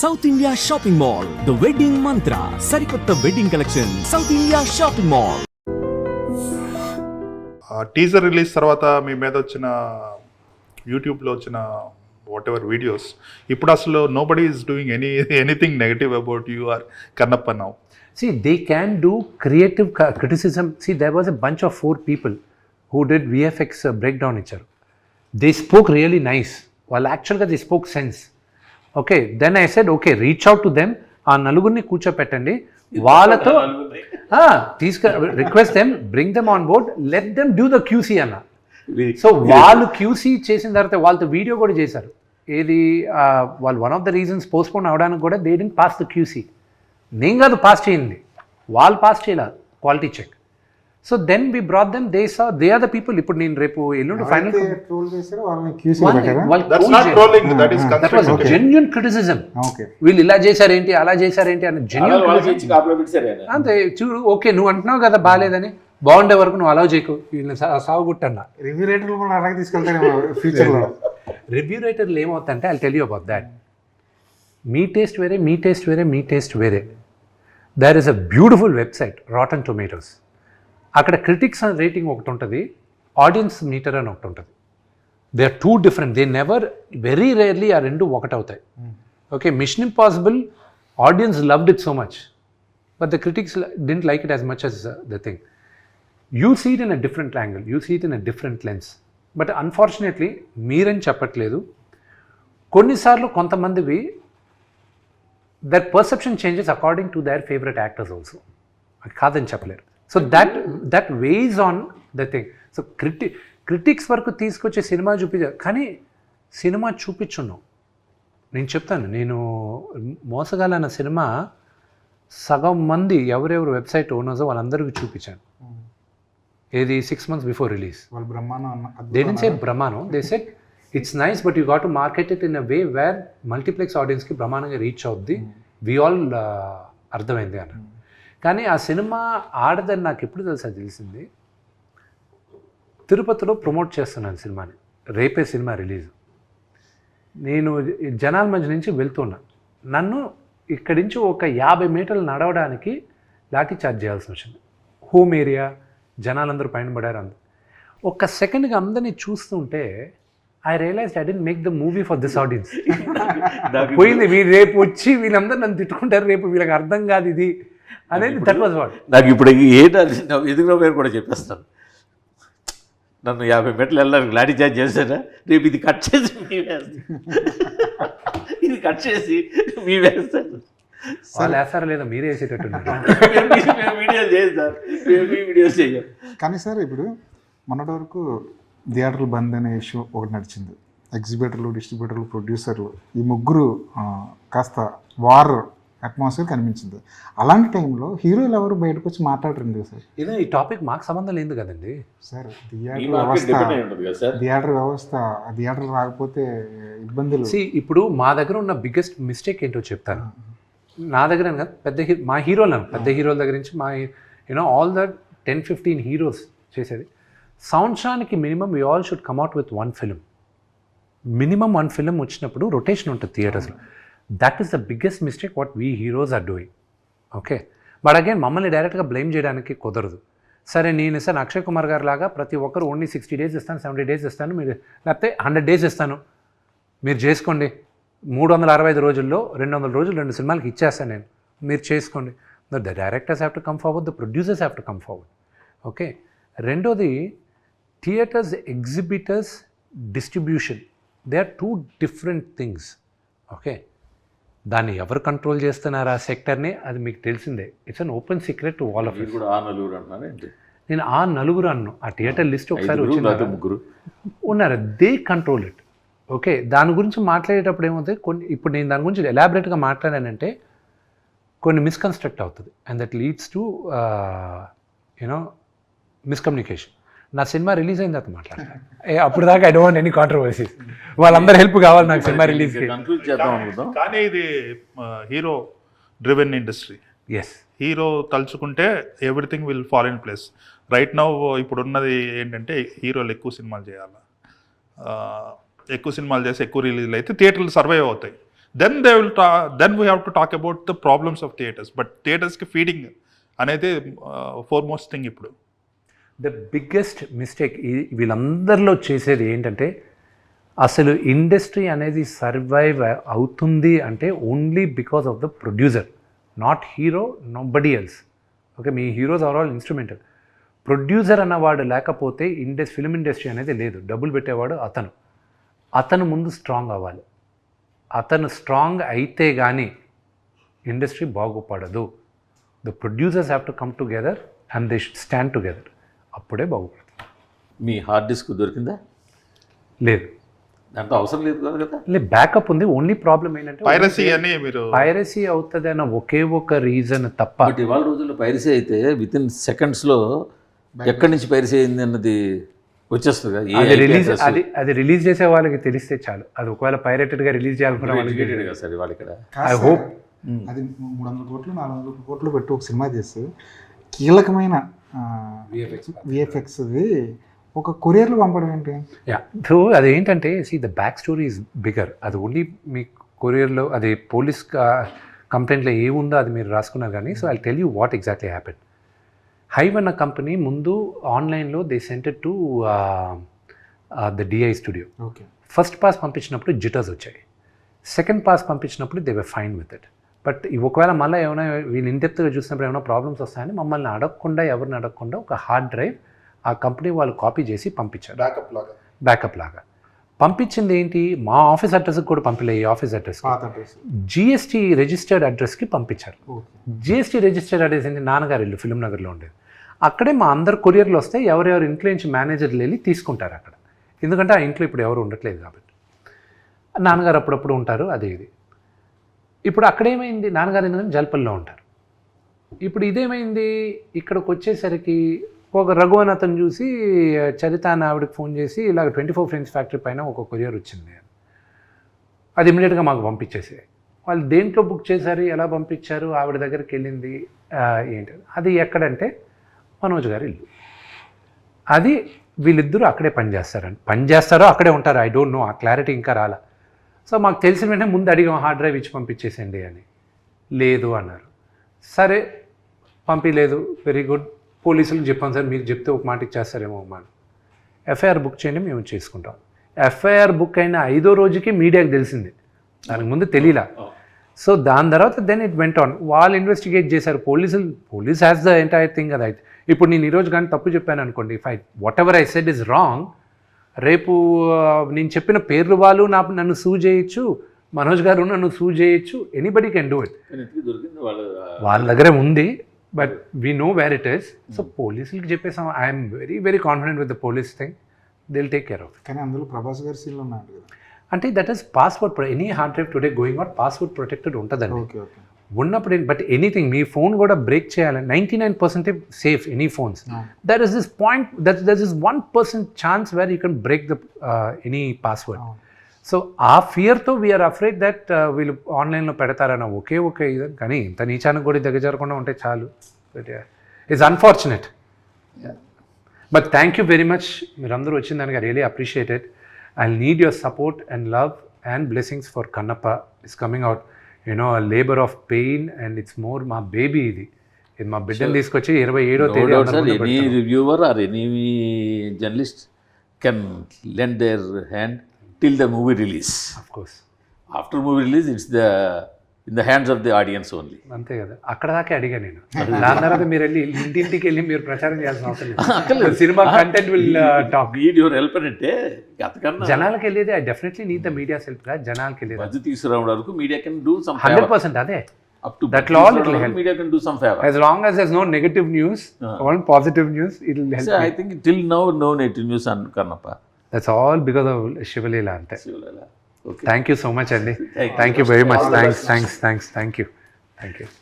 South India shopping mall the wedding Mantra సరికొత్త wedding collection South India shopping mall teaser release తర్వాత మీ మీద వచ్చిన యూట్యూబ్లో వచ్చిన వాట్ ఎవర్ వీడియోస్ ఇప్పుడు అసలు nobody is doing any anything negative about you are Kannappa now See, they can do creative ca- criticism. See, there was a bunch of four people who did VFX uh, breakdown ఇచ్చారు they spoke really nice వాళ్ళు యాక్చువల్గా they spoke sense okay then I said okay reach out to them ఆ నలుగురిని కూర్చోపెట్టండి. వాళ్ళతో తీసుకు request them bring them on board let them do the QC అన్న. So వాళ్ళు క్యూసీ చేసిన తర్వాత వాళ్ళతో వీడియో కూడా చేశారు. ఏది వాళ్ళు one of the reasons postpone అవడానికి కూడా they didn't pass the QC నేను కాదు పాస్ చేయండి. వాళ్ళు పాస్ చేయాల quality check so then we brought them they saw they are the people ఇప్పుడు నేను రేపు ఎల్లుండి ఫైనల్ జెన్యున్ క్రిటిసిజం ఓకే వీళ్ళు ఇలా చేశారేంటి అలా చేశారేంటి అని జెన్యున్ అంతే చూడు ఓకే నువ్వు అంటున్నావు కదా బాగాలేదని బాగుండే వరకు నువ్వు అలౌ చేయకు వీళ్ళని సాగుగుట్టన్నా రివ్యూ రేటర్లు కూడా అలాగే తీసుకెళ్తారేమో ఫ్యూచర్లో. రివ్యూ రైటర్లు ఏమవుతుందంటే I tell you about that me taste వేరే మీ టేస్ట్ వేరే మీ టేస్ట్ వేరే. There is a beautiful website Rotten Tomatoes అక్కడ క్రిటిక్స్ అని రేటింగ్ ఒకటి ఉంటుంది ఆడియన్స్ మీటర్ అని ఒకటి ఉంటుంది. They are two different they never very rarely ఆ రెండు ఒకటి అవుతాయి. Okay Mission Impossible audience loved it so much but the critics didn't like it as much as the thing you see it in a different angle you see it in a different lens but unfortunately మీరని చెప్పట్లేదు. కొన్నిసార్లు కొంతమందివి that perception changes according to their favourite actors also కాదని చెప్పలేరు. So that that weighs on the thing so Kriti critics వరకు తీసుకొచ్చే cinema చూపించారు కానీ cinema చూపించున్నాం నేను చెప్తాను నేను మోసగాలన్న సినిమా సగం మంది ఎవరెవరు వెబ్సైట్ ఓనర్స్ వాళ్ళందరికీ చూపించాను. ఏది సిక్స్ మంత్స్ బిఫోర్ రిలీజ్ వాళ్ళు బ్రహ్మాండం అన్న they didn't say బ్రహ్మానం they said it's nice but you got to market it in a way where multiplex ఆడియన్స్కి బ్రహ్మాండంగా రీచ్ అవుద్ది. వి ఆల్ అర్థమైంది అన్న కానీ ఆ సినిమా ఆడదని నాకు ఎప్పుడు తెలుసా తెలిసింది? తిరుపతిలో ప్రమోట్ చేస్తున్నాను సినిమాని. రేపే సినిమా రిలీజ్. నేను జనాల మధ్య నుంచి వెళ్తున్నా. నన్ను ఇక్కడి నుంచి ఒక యాభై మీటర్లు నడవడానికి లాఠీ చార్జ్ చేయాల్సి వచ్చింది హోమ్ ఏరియా జనాలందరూ పైన పడారు అందరు ఒక్క సెకండ్గా అందరినీ చూస్తుంటే I realise I didn't make the movie for this audience పోయింది. వీళ్ళు రేపు వచ్చి వీళ్ళందరూ నన్ను తిట్టుకుంటారు. రేపు వీళ్ళకి అర్థం కాదు ఇది. అనేది దట్ వాజ్ వాట్ నాకు ఇప్పుడు ఏంటది ఎదుగులో పేరు కూడా చెప్పేస్తాను. నన్ను యాభై మెట్లు వెళ్ళడానికి లాఠీ చార్జ్ చేశారా? రేపు ఇది కట్ చేసి మీ వేస్తాను ఇది కట్ చేసి మీ వేస్తాను వాళ్ళు వేస్తారా లేదా మీరే వేసేటట్టున్నారు. మేము- మేము వీడియోలు చేస్తాం మేము మీ వీడియోస్ చేయం. కానీ సార్ ఇప్పుడు మొన్నటి వరకు థియేటర్లు బంద్ అనే ఇష్యూ ఒకటి నడిచింది. ఎగ్జిబిటర్లు డిస్ట్రిబ్యూటర్లు ప్రొడ్యూసర్లు ఈ ముగ్గురు ఆ, కాస్త వార్ అట్మాస్ఫియర్ కనిపించింది. అలాంటి టైంలో హీరోలు ఎవరు బయటకు వచ్చి మాట్లాడరండి సార్? ఇదే ఈ టాపిక్ మాకు సంబంధం లేదు కదండి. సార్ థియేటర్ వ్యవస్థ డిపెండ్ అయి ఉంటుంది కదా సార్? థియేటర్ వ్యవస్థ ఆ థియేటర్ రాకపోతే ఇబ్బందులు. సి ఇప్పుడు మా దగ్గర ఉన్న బిగ్గెస్ట్ మిస్టేక్ ఏంటో చెప్తాను. నా దగ్గర కాదు పెద్ద హీ మా హీరోలు అను పెద్ద హీరోల దగ్గర నుంచి మా you know all the ten fifteen heroes చేసేది. సంవత్సరానికి minimum we all should come out with one film minimum one film వచ్చినప్పుడు రొటేషన్ ఉంటుంది థియేటర్స్లో that is the biggest mistake what we heroes are doing okay but again మమ్మల్ని డైరెక్ట్గా blame చేయడానికి కుదరదు. సరే నేను ఇస్తాను అక్షయ్ కుమార్ గారు లాగా ప్రతి ఒక్కరు ఓన్లీ సిక్స్టీ డేస్ ఇస్తాను సెవెంటీ డేస్ ఇస్తాను మీరు లేకపోతే హండ్రెడ్ డేస్ ఇస్తాను. మీరు చేసుకోండి. మూడు వందల అరవై ఐదు రోజుల్లో రెండు వందల రోజులు రెండు సినిమాలకి ఇచ్చేస్తాను నేను. మీరు చేసుకోండి. The directors have to come forward the producers have to come forward okay రెండోది theatres exhibitors distribution they are two different things okay దాన్ని ఎవరు కంట్రోల్ చేస్తున్నారు ఆ సెక్టర్ని అది మీకు తెలిసిందే. It's an open secret to all of నేను ఆ నలుగురు అన్ను. ఆ థియేటర్ లిస్ట్ ఒకసారి వచ్చింది? ముగ్గురు. ఉన్నారు. దే కంట్రోల్ ఇట్ ఓకే దాని గురించి మాట్లాడేటప్పుడు ఏమవుతుంది కొన్ని ఇప్పుడు నేను దాని గురించి ఎలాబరేట్గా మాట్లాడానంటే కొన్ని మిస్కన్స్ట్రక్ట్ అవుతుంది. And that leads to you know miscommunication నా సినిమా రిలీజ్ అయిన తర్వాత మాట్లాడతాను ఏ, అప్పుడు దాకా ఐ డోంట్ ఎనీ కాంట్రవర్సీస్ వాళ్ళందరూ హెల్ప్ కావాలి నాకు సినిమా రిలీజ్కి కన్క్లూడ్ చేద్దాం అనుకుందాం. కానీ ఇది hero driven industry yes hero తలుచుకుంటే everything will fall in place right now ఇప్పుడు ఉన్నది ఏంటంటే హీరోలు ఎక్కువ సినిమాలు చేయాలి. ఆ, ఎక్కువ సినిమాలు చేసి ఎక్కువ రిలీజ్లు అయితే థియేటర్లు సర్వైవ్ అవుతాయి. దెన్ దే విల్ టా then we have to talk about the problems of theatres but థియేటర్స్కి ఫీడింగ్ అనేది ఫోర్ మోస్ట్ థింగ్ ఇప్పుడు. ద బిగ్గెస్ట్ మిస్టేక్ వీళ్ళందరిలో చేసేది ఏంటంటే అసలు ఇండస్ట్రీ అనేది సర్వైవ్ అవుతుంది అంటే only because of the producer not hero nobody else. Okay me heroes are all instrumental. Producer అన్నవాడు లేకపోతే ఇండస్ ఫిల్మ్ ఇండస్ట్రీ అనేది లేదు. డబ్బులు పెట్టేవాడు అతను. అతను ముందు స్ట్రాంగ్ అవ్వాలి. అతను స్ట్రాంగ్ అయితే కానీ industry బాగుపడదు. The producers have to come together and they should stand together. అప్పుడే బాగుపడుతుంది. మీ హార్డ్ డిస్క్ దొరికిందా? లేదు. దాంట్లో అవసరం లేదు కదా కదా? లేదు బ్యాకప్ ఉంది. ఓన్లీ ప్రాబ్లం ఏంటంటే పైరసీ అని మీరు పైరసీ అవుతుంది అన్న ఒకే ఒక రీజన్ తప్ప. బట్ ఇవాళ రోజుల్లో పైరసీ అయితే విత్ ఇన్ సెకండ్స్లో ఎక్కడి నుంచి పైరసీ అయింది అన్నది వచ్చేస్తుంది అది రిలీజ్? అది అది రిలీజ్ చేసే వాళ్ళకి తెలిస్తే చాలు. అది ఒకవేళ పైరేటెడ్గా రిలీజ్ చేయాలనుకున్న వాళ్ళకి కదా సార్ ఇవాళ ఇక్కడ. ఐ హోప్ అది మూడు వందల కోట్లు నాలుగు వందల కోట్లు పెట్టి ఒక సినిమా చేసి కీలకమైన విఎఫ్ఎక్స్ది ఒక కొరియర్లో పంపడం ఏంటి? యా. సో అదేంటంటే see the back story is bigger అది ఓన్లీ మీ కొరియర్లో అది పోలీస్ కంప్లైంట్లో ఏముందో అది మీరు రాసుకున్నారు కానీ so I tell you what exactly happen Hive అన్న కంపెనీ ముందు ఆన్లైన్లో they sent to the DI studio okay. First pass పంపించినప్పుడు జిటర్స్ వచ్చాయి. సెకండ్ పాస్ పంపించినప్పుడు they were fine with it but ఒకవేళ మళ్ళీ ఏమైనా వీళ్ళు ఇండెప్త్గా చూసినప్పుడు ఏమైనా ప్రాబ్లమ్స్ వస్తాయని మమ్మల్ని అడగకుండా ఎవరిని అడగకుండా ఒక హార్డ్ డ్రైవ్ ఆ కంపెనీ వాళ్ళు కాపీ చేసి పంపించారు. బ్యాకప్ లాగా. బ్యాకప్ లాగా. పంపించింది ఏంటి? మా ఆఫీస్ అడ్రస్కి కూడా పంపిలే ఈ ఆఫీస్ అడ్రస్. జిఎస్టీ రిజిస్టర్డ్ అడ్రస్కి పంపించారు. జిఎస్టీ రిజిస్టర్డ్ అడ్రస్ ఏంటి? నాన్నగారి ఇల్లు ఫిలిం నగర్లో ఉండేది. అక్కడే మా అందరు కొరియర్లు వస్తే ఎవరెవరు ఇంట్లో నుంచి మేనేజర్లు వెళ్ళి తీసుకుంటారు అక్కడ. ఎందుకంటే ఆ ఇంట్లో ఇప్పుడు ఎవరు ఉండట్లేదు కాబట్టి. నాన్నగారు అప్పుడప్పుడు ఉంటారు అదే ఇది. ఇప్పుడు అక్కడేమైంది? నాన్నగారు ఏంటంటే జల్పల్లో ఉంటారు. ఇప్పుడు ఇదేమైంది? ఇక్కడికి వచ్చేసరికి ఒక రఘువన్ అతను చూసి చరిత అని ఆవిడకి ఫోన్ చేసి ఇలాగ ట్వంటీ ఫోర్ ఫ్రెండ్స్ ఫ్యాక్టరీ పైన ఒక కొరియర్ వచ్చింది అది ఇమీడియట్గా మాకు పంపించేసి వాళ్ళు దేంట్లో బుక్ చేశారు? ఎలా పంపించారు? ఆవిడ దగ్గరికి వెళ్ళింది ఏంటి? అది ఎక్కడంటే మనోజ్ గారి ఇల్లు. అది వీళ్ళిద్దరూ అక్కడే పనిచేస్తారని. పనిచేస్తారో అక్కడే ఉంటారు. I don't know. ఆ క్లారిటీ ఇంకా రాలా. సో మాకు తెలిసిన వెంటనే ముందు అడిగాం హార్డ్ డ్రైవ్ ఇచ్చి పంపించేసేయండి అని. లేదు అన్నారు. సరే పంపించలేదు వెరీ గుడ్. పోలీసులకు చెప్పాను సార్ మీకు చెప్తే ఒక మాట ఇచ్చేస్తారేమో అని. ఎఫ్ఐఆర్ బుక్ చేయండి మేము చేసుకుంటాం. ఎఫ్ఐఆర్ బుక్ అయిన ఐదో రోజుకి మీడియాకి తెలిసింది. దానికి ముందు తెలియలా సో దాని తర్వాత దెన్ ఇట్ వెంట ఆన్ వాళ్ళు ఇన్వెస్టిగేట్ చేశారు. పోలీసులు police has the entire thing అది అయితే ఇప్పుడు నేను ఈరోజు కానీ తప్పు చెప్పాను అనుకోండి if I whatever I said is wrong రేపు నేను చెప్పిన పేర్లు వాళ్ళు నా నన్ను సూ చేయొచ్చు. మనోజ్ గారు నన్ను సూ చేయొచ్చు. ఎనీబడి కెన్ డూ ఇట్ వాళ్ళు వాళ్ళ దగ్గరే ఉంది but we know where it is so పోలీసులకి చెప్పేసాం. I'm very very confident with the police thing they'll take care of కానీ అందులో ప్రభాస్ గారి సీన్లు ఉన్నాడు కదా. అంటే that is password any hard drive today going out password protected ఉంటుందండి. ఓకే ఓకే ఉన్నప్పుడు బట్ ఎనీథింగ్ మీ ఫోన్ కూడా బ్రేక్ చేయాలి. Ninety nine percent safe any phones there is this point that there is one percent chance where you can break the any password so ఆ ఫియర్తో we are afraid that వీళ్ళు ఆన్లైన్లో పెడతారన్న ఒకే ఇది కానీ ఇంత నీచానికి కూడా దగ్గరకుండా ఉంటే చాలు. It's unfortunate but thank you very much మీరందరూ వచ్చిన దానికి really appreciated I need your support and love and blessings for Kannappa it's coming out you know labour of pain and it's more మా బేబీ ఇది ఇది మా బిడ్డను తీసుకొచ్చి ఇరవై ఏడో తేదీ doubt, అందరి sir, ముందు any పెడతాను. reviewer or any journalist can lend their hand till the movie release. Of course. In the hands of the audience only. అంతే కదా. అక్కడ దాకే అడిగా నేను. దాని తర్వాత మీరు వెళ్ళి ఇంటింటికి వెళ్ళి మీరు ప్రచారం చేయాల్సిన అవసరం లేదు. Cinema content will talk Need your help అంటే అంతకన్నా జనాలకు వెళ్ళేది I definitely need the media సెల్ఫ్గా జనాలకు వెళ్ళేది. బజ్జి తీసుకురావడం వరకు media can do some hundred percent అదే. Up to all it will help. Media can do some favour as long as there's no negative news all positive news it will help I think till now no net news on Kannappa that's all because of Sivaleela అంతే okay thank you so much అండి Thank you. Thank you very much thanks thanks thanks thank you thank you